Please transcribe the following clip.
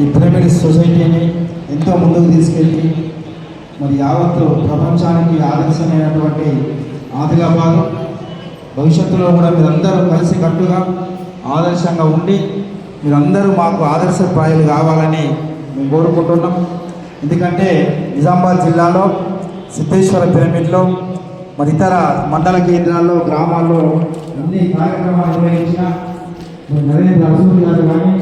ఈ పిరమిడ్ సొసైటీని ఎంతో ముందుకు తీసుకెళ్ళి మరి యావత్ ప్రపంచానికి ఆదర్శమైనటువంటి ఆదిలాబాద్ భవిష్యత్తులో కూడా మీరందరూ కలిసి కట్టుగా ఆదర్శంగా ఉండి మీరందరూ మాకు ఆదర్శప్రాయులు కావాలని మేము కోరుకుంటున్నాం. ఎందుకంటే నిజామాబాద్ జిల్లాలో సిద్ధేశ్వర పిరమిడ్లో మరి ఇతర మండల కేంద్రాల్లో గ్రామాల్లో అన్ని కార్యక్రమాలు నిర్వహించిన నరేంద్ర అసూరి గారు కానీ